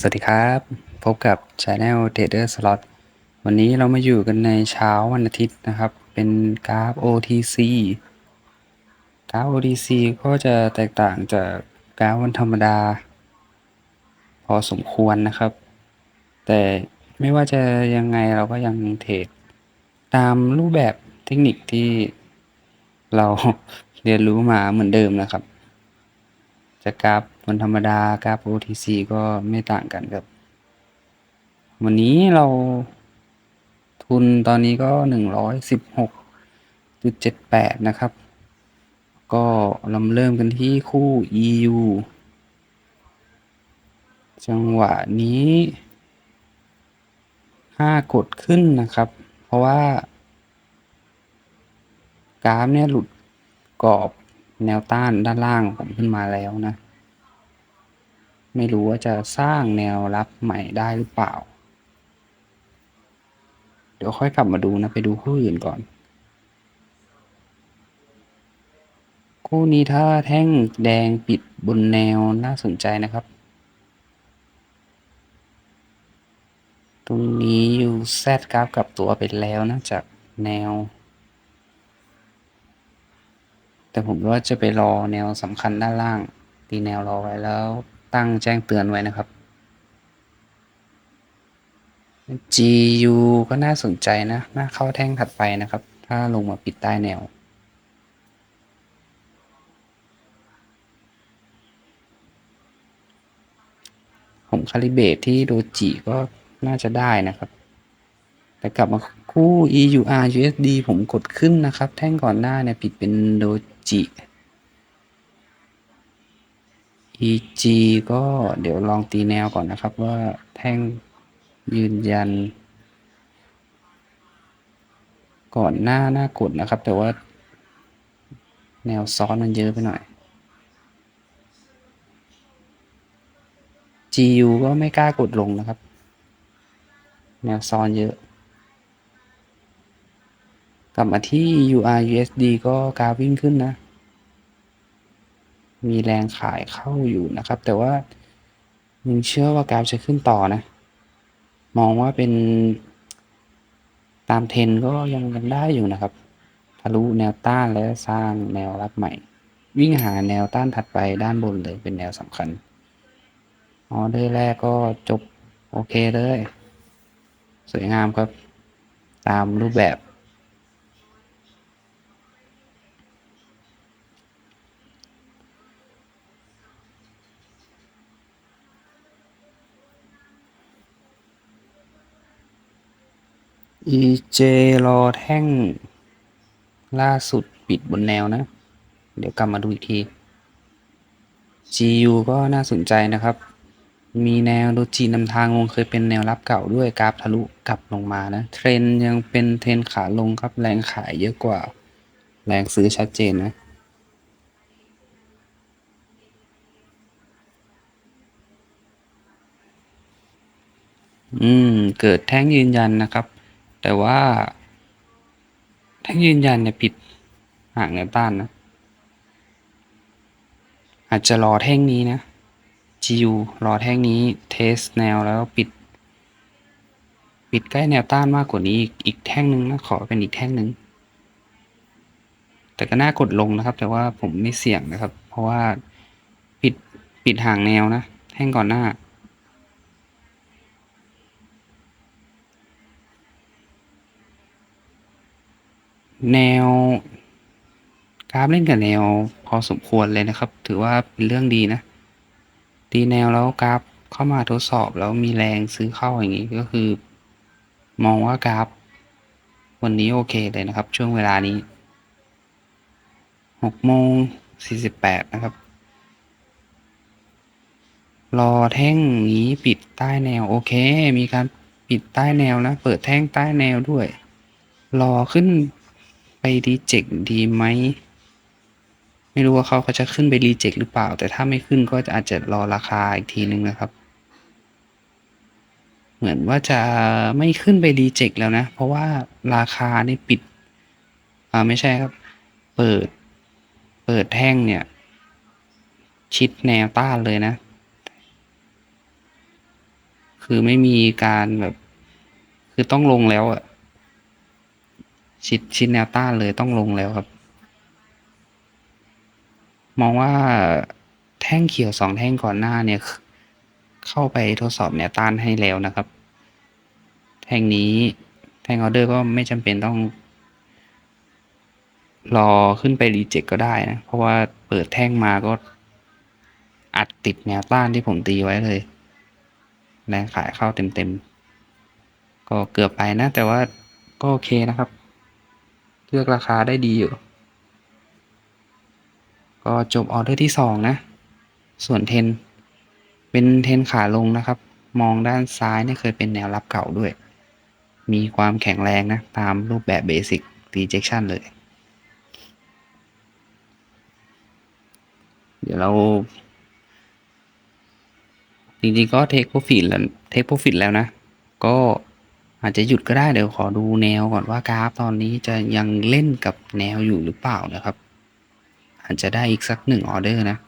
สวัสดีครับ พบกับ Channel Trader Slot วันนี้เรามาอยู่กันในเช้าวันอาทิตย์นะครับ เป็นกราฟ OTC กราฟ OTC ก็จะแตกต่างจากกราฟวันธรรมดา พอสมควรนะครับ แต่ไม่ว่าจะยังไงเราก็ยังเทรดตามรูปแบบเทคนิคที่เราเรียนรู้มาเหมือนเดิมนะครับ จะกราฟ วันธรรมดากราฟ OTC ก็ไม่ต่างกันครับ วันนี้เราทุนตอนนี้ก็หนึ่งร้อยสิบหกจุดเจ็ดแปดนะครับ ก็เราเริ่มกันที่คู่ EU จังหวะนี้ห้ากดขึ้นนะครับ เพราะว่า กราฟเนี่ยหลุดกรอบแนวต้านด้านล่างผมขึ้นมาแล้วนะ ไม่รู้ว่าจะสร้างแนวรับใหม่ได้หรือเปล่า เดี๋ยวค่อยกลับมาดูนะไปดูคู่อื่นก่อน คู่นี้ถ้าแท่งแดงปิดบนแนวน่าสนใจนะครับ ตรงนี้อยู่แซดกราฟกลับตัวไปแล้วนะจากแนวแต่ผมว่าจะไปรอแนวสำคัญด้านล่าง ตีแนวรอไว้แล้ว ตั้งแจ้งเตือนไว้นะครับ GU ก็น่าสนใจนะ น่าเข้าแท่งถัดไปนะครับ ถ้าลงมาปิดใต้แนว ผมคาลิเบตที่โดจิก็น่าจะได้นะครับ แต่กลับมาคู่ EUR USD ผมกดขึ้นนะครับ แท่งก่อนหน้าเนี่ย ปิดเป็นโดจิ EG ก็เดี๋ยวลองตีแนวก่อนนะครับว่าแท่งยืนยัน ก่อนหน้าหน้ากดนะครับ แต่ว่าแนวซ้อนมันเยอะไปหน่อย GU ก็ไม่กล้ากดลงนะครับ แนวซ้อนเยอะ กลับมาที่ UR USD ก็กราฟวิ่งขึ้นนะ มีแรงขายเข้าอยู่นะครับ แต่ว่ายังเชื่อว่ากราฟจะขึ้นต่อนะ มองว่าเป็น ตามเทรนก็ยังยังได้อยู่นะครับ ทะลุแนวต้านและสร้างแนวรับใหม่ วิ่งหาแนวต้านถัดไปด้านบนเลยเป็นแนวสำคัญออเดอร์แรกก็จบโอเคเลย สวยงามครับ ตามรูปแบบ EJ รอแท่ง ล่าสุดปิดบนแนวนะ เดี๋ยวกลับมาดูอีกที GU ก็น่าสนใจนะครับ มีแนวโดจีนำทางลงเคยเป็นแนวรับเก่าด้วยกราฟทะลุกลับลงมานะ เทรนยังเป็นเทรนขาลงครับ แรงขายเยอะกว่า แรงซื้อชัดเจนนะอืม เกิดแท่งยืนยันนะครับ แต่ว่าแท่งยืนยันเนี่ยปิดห่างแนวต้านนะ อาจจะรอแท่งนี้นะ GU รอแท่งนี้เทสแนวแล้วปิด ปิดใกล้แนวต้านมากกว่านี้อีกอีกแท่งหนึ่งนะขอเป็นอีกแท่งหนึ่งแต่ก็น่ากดลงนะครับ แต่ว่าผมไม่เสี่ยงนะครับ เพราะว่าปิดปิดห่างแนวนะแท่งก่อนหน้า แนว กราฟเล่นกับแนวพอสมควรเลยนะครับ ถือว่าเป็นเรื่องดีนะตีแนวแล้วกราฟเข้ามาทดสอบแล้วมีแรงซื้อเข้าอย่างนี้ก็คือ มองว่ากราฟ วันนี้โอเคเลยนะครับ ช่วงเวลานี้หกโมงสี่สิบแปดนะครับ รอแท่งนี้ปิดใต้แนวโอเค มีการปิดใต้แนวแล้วเปิดแท่งใต้แนวด้วย รอขึ้น รีเจ็คดีไหม ไม่รู้ว่าเขาเขาจะขึ้นไปรีเจ็คหรือเปล่า แต่ถ้าไม่ขึ้นก็อาจจะรอราคาอีกทีนึงนะครับ เหมือนว่าจะไม่ขึ้นไปรีเจ็คแล้วนะ เพราะว่าราคาในปิด อ่าไม่ใช่ครับ เปิด เปิดแท่งเนี่ย ชิดแนวต้านเลยนะ คือไม่มีการแบบ คือต้องลงแล้วอะ ชิดชิดแนวต้านเลยต้องลงแล้วครับ มองว่าแท่งเขียวสองแท่งก่อนหน้าเนี่ย เข้าไปทดสอบแนวต้านให้แล้วนะครับ แท่งนี้แท่งออเดอร์ก็ไม่จำเป็นต้อง รอขึ้นไปรีเจ็คก็ได้นะ เพราะว่าเปิดแท่งมาก็อัดติดแนวต้านที่ผมตีไว้เลยแรงขายเข้าเต็มๆ ก็เกือบไปนะ แต่ว่าก็โอเคนะครับ เลือกราคาได้ดีอยู่ ก็จบออเดอร์ที่สองนะ ส่วนเทน เป็นเทนขาลงนะครับ มองด้านซ้ายเนี่ยเคยเป็นแนวรับเก่าด้วย มีความแข็งแรงนะ ตามรูปแบบเบสิก rejection เลย เดี๋ยวเราจริงๆก็เทคโปรฟิตแล้วเทคโปรฟิตแล้วนะ ก็ อาจจะหยุดก็ได้เดี๋ยวขอดูแนวก่อนว่ากราฟตอนนี้จะยังเล่นกับแนวอยู่หรือเปล่านะครับ อาจจะได้อีกสักหนึ่งออเดอร์นะ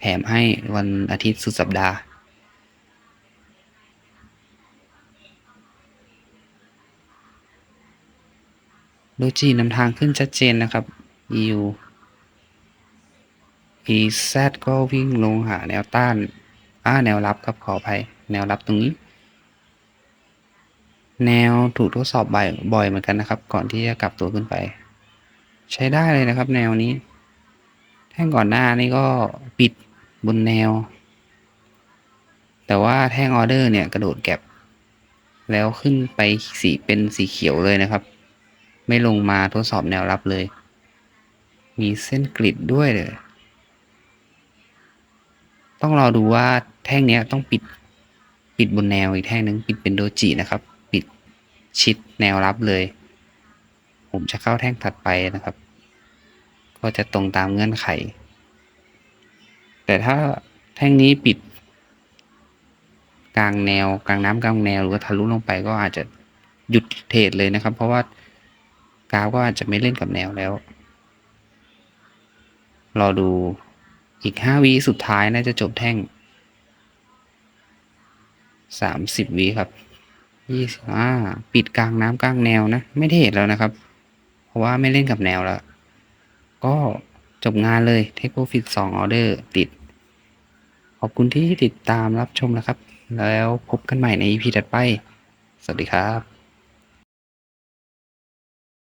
แถมให้วันอาทิตย์สุดสัปดาห์โดจีนำทางขึ้นชัดเจนนะครับ EU EZ ก็วิ่งลงหาแนวต้าน อ่า แนวรับครับขออภัย แนวรับตรงนี้ แนวถูกทดสอบบ่อยบ่อยเหมือนกันนะครับ ก่อนที่จะกลับตัวขึ้นไป ใช้ได้เลยนะครับ แนวนี้ แท่งก่อนหน้านี่ก็ปิดบนแนว แต่ว่าแท่งออเดอร์เนี่ย กระโดดแก็บ แล้วขึ้นไปสีเป็นสีเขียวเลยนะครับ ไม่ลงมาทดสอบแนวรับเลย มีเส้นกริดด้วยเลย ต้องรอดูว่าแท่งนี้ต้องปิด ปิดบนแนวอีกแท่งหนึ่งปิดเป็นโดจินะครับ ชิดแนวรับเลย ผมจะเข้าแท่งถัดไปนะครับ ก็จะตรงตามเงื่อนไข แต่ถ้าแท่งนี้ปิด กลางแนวกลางน้ำกลางแนวหรือว่าทะลุลงไปก็อาจจะหยุดเทรดเลยนะครับ เพราะว่ากราฟก็อาจจะไม่เล่นกับแนวแล้ว รอดูอีกห้าวิสุดท้ายน่าจะจบแท่งสามสิบวิครับ ยี่สิบห้าปิดกลางน้ำกลางแนวนะ ไม่เทรดแล้วนะครับ เพราะว่าไม่เล่นกับแนวแล้ว ก็จบงานเลยเทคโปรฟิตสองออเดอร์ติด ขอบคุณที่ติดตามรับชมนะครับ แล้วพบกันใหม่ใน EP ถัดไป สวัสดีครับ